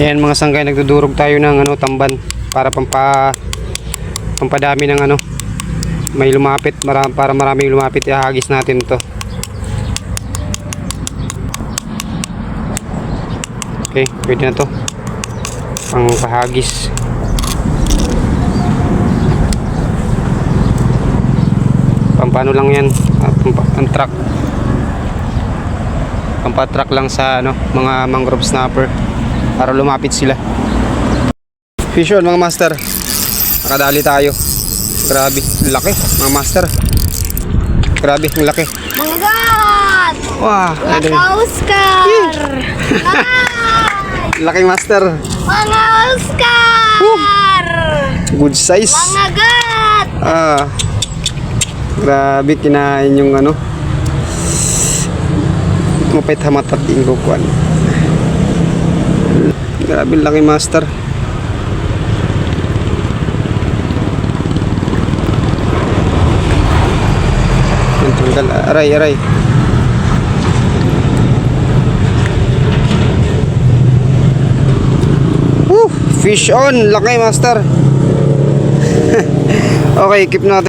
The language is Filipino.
Ayan mga sanggay, nagdudurog tayo ng ano, tamban para pampa pampadami ng ano may lumapit mara, para maraming lumapit ihagis natin to. Okay pwede na to. Pang pahagis pampano lang yan? Pampa, ang truck. Pampatrack lang sa ano mga mangrove snapper para lumapit sila. Fish on mga master. Nakadali tayo. Grabe laki mga master. Grabe ang laki. Mga God! wah Mga Oscar! laki master. Mga Oscar! good size. Mga God! ah grabe kinain yung ano. Mapait hamatat yung kukuan grabe laki master Ang tanggal aray aray Woo! Fish on! Laki master! okay, keep natin